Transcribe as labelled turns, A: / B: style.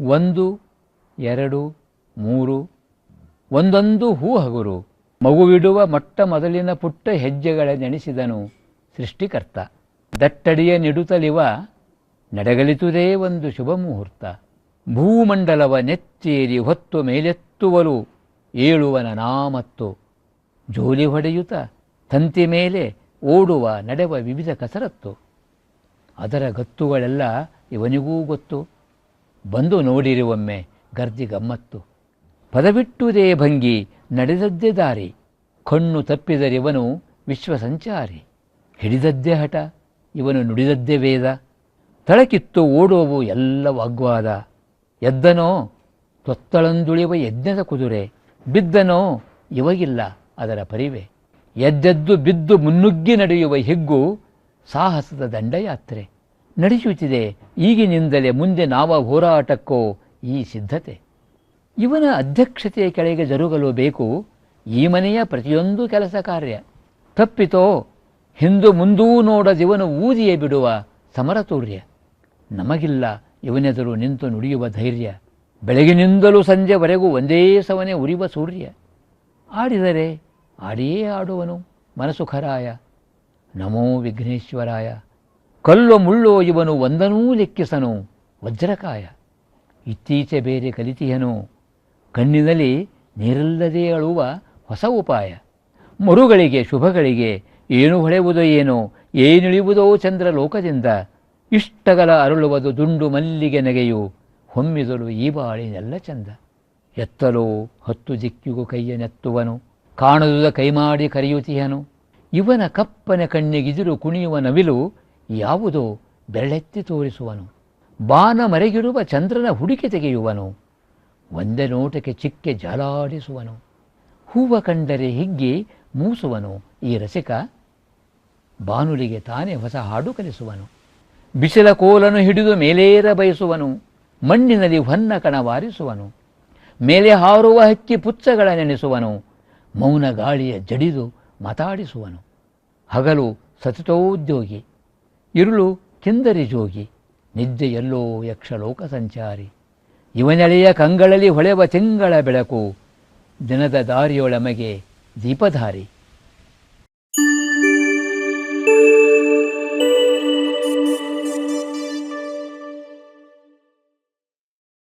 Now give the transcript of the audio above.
A: ಒಂದು, ಎರಡು, ಮೂರು, ಒಂದೊಂದು ಹೂ ಹಗುರು. ಮಗುವಿಡುವ ಮೊಟ್ಟ ಮೊದಲಿನ ಪುಟ್ಟ ಹೆಜ್ಜೆಗಳ ನೆನೆಸಿದನು ಸೃಷ್ಟಿಕರ್ತ. ದಟ್ಟಡಿಯ ನೆಡುತ್ತಲಿವ ನಡೆಗಲಿತುದೇ ಒಂದು ಶುಭ ಮುಹೂರ್ತ. ಭೂಮಂಡಲವ ನೆತ್ತೇರಿ ಹೊತ್ತು ಮೇಲೆತ್ತುವಲು ಏಳುವನ ನಾಮತ್ತು. ಜೋಲಿ ಹೊಡೆಯುತ ತಂತಿ ಮೇಲೆ ಓಡುವ ನಡೆವ ವಿವಿಧ ಕಸರತ್ತು. ಅದರ ಗತ್ತುಗಳೆಲ್ಲ ಇವನಿಗೂ ಗೊತ್ತು. ಬಂದು ನೋಡಿರಿ ಒಮ್ಮೆ ಗರ್ಜಿ ಗಮ್ಮತ್ತು ಪದವಿಟ್ಟುದೇ ಭಂಗಿ ನಡೆದದ್ದೇ ದಾರಿ. ಕಣ್ಣು ತಪ್ಪಿದರಿವನು ವಿಶ್ವಸಂಚಾರಿ. ಹಿಡಿದದ್ದೇ ಹಠ, ಇವನು ನುಡಿದದ್ದೇ ವೇದ. ತಳಕಿತ್ತು ಓಡುವವು ಎಲ್ಲ ವಾಗ್ವಾದ. ಎದ್ದನೋ ತೊತ್ತಳಂದುಳಿಯುವ ಯಜ್ಞದ ಕುದುರೆ. ಬಿದ್ದನೋ, ಇವಗಿಲ್ಲ ಅದರ ಪರಿವೆ. ಎದ್ದೆದ್ದು ಬಿದ್ದು ಮುನ್ನುಗ್ಗಿ ನಡೆಯುವ ಹಿಗ್ಗು ಸಾಹಸದ ದಂಡಯಾತ್ರೆ. ನಡೆಯುತ್ತಿದೆ. ಈಗಿನಿಂದಲೇ ಮುಂದೆ ನಾವ ಹೋರಾಟಕ್ಕೋ ಈ ಸಿದ್ಧತೆ. ಇವನ ಅಧ್ಯಕ್ಷತೆಯ ಕೆಳಗೆ ಜರುಗಲು ಬೇಕು. ಈ ಮನೆಯ ಪ್ರತಿಯೊಂದು ಕೆಲಸ ಕಾರ್ಯ. ತಪ್ಪಿತೋ ಹಿಂದು ಮುಂದೂ ನೋಡದಿವನು ಊದಿಯೇ ಬಿಡುವ ಸಮರತೂರ್ಯ. ನಮಗಿಲ್ಲ ಇವನೆದುರು ನಿಂತು ನುಡಿಯುವ ಧೈರ್ಯ. ಬೆಳಗಿನಿಂದಲೂ ಸಂಜೆವರೆಗೂ ಒಂದೇ ಸವನೆ ಉರಿವ ಸೂರ್ಯ. ಆಡಿದರೆ ಆಡಿಯೇ ಆಡುವನು ಮನಸುಖರಾಯ ನಮೋ ವಿಘ್ನೇಶ್ವರಾಯ. ಕಲ್ಲು ಮುಳ್ಳೋ ಇವನು ಒಂದನೂ ಲೆಕ್ಕಿಸನು. ವಜ್ರಕಾಯ. ಇತ್ತೀಚೆ ಬೇರೆ ಕಲಿತಿಯನು ಕಣ್ಣಿನಲ್ಲಿ ನೀರಲ್ಲದೆ ಅಳುವ ಹೊಸ ಉಪಾಯ. ಮರುಗಳಿಗೆ, ಶುಭಗಳಿಗೆ ಏನು ಹೊಳೆವುದೋ ಏನೋ? ಏನಿಳಿಯುವುದೋ ಚಂದ್ರ ಲೋಕದಿಂದ ಇಷ್ಟಗಲ ಅರಳುವುದು ದುಂಡು ಮಲ್ಲಿಗೆ ನಗೆಯು. ಹೊಮ್ಮಿದಳು ಈ ಬಾಳಿನೆಲ್ಲ ಚಂದ. ಎತ್ತಲೋ ಹತ್ತು ದಿಕ್ಕಿಗೂ ಕೈಯ ನೆತ್ತುವನು. ಕಾಣದುದ ಕೈಮಾಡಿ ಕರೆಯುತ್ತಿಯನು ಇವನ ಕಪ್ಪನೆ ಕಣ್ಣಿಗಿದಿರು ಕುಣಿಯುವ ನವಿಲು ಯಾವುದೋ ಬೆರಳೆತ್ತಿ ತೋರಿಸುವನು? ಬಾನ ಮರೆಗಿಡುವ ಚಂದ್ರನ ಹುಡುಕಿ ತೆಗೆಯುವನು? ಒಂದೇ ನೋಟಕ್ಕೆ ಚಿಕ್ಕೆ ಜಾಲಾಡಿಸುವನು? ಹೂವ ಕಂಡರೆ ಹಿಗ್ಗಿ ಮೂಸುವನು? ಈ ರಸಿಕ ಬಾನುಲಿಗೆ ತಾನೇ ಹೊಸ ಹಾಡು ಕಲಿಸುವನು. ಬಿಸಿಲ ಕೋಲನ್ನು ಹಿಡಿದು ಮೇಲೇರ ಬಯಸುವನು? ಮಣ್ಣಿನಲ್ಲಿ ಹೊನ್ನ ಕಣವಾರಿಸುವನು? ಮೇಲೆ ಹಾರುವ ಹಕ್ಕಿ ಪುಚ್ಚಗಳ ನೆನೆಸುವನು? ಮೌನ ಗಾಳಿಯ ಜಡಿದು ಮಾತಾಡಿಸುವನು? ಹಗಲು ಸತತೋದ್ಯೋಗಿ. ಇರುಳು ಕಿಂದರಿ ಜೋಗಿ, ನಿದ್ದೆ ಎಲ್ಲೋ ಯಕ್ಷಲೋಕ ಸಂಚಾರಿ. ಇವನೆಳೆಯ ಕಂಗಳಲ್ಲಿ ಹೊಳೆವ ತಿಂಗಳ ಬೆಳಕು, ದಿನದ ದಾರಿಯೊಳಮಗೆ ದೀಪಧಾರಿ.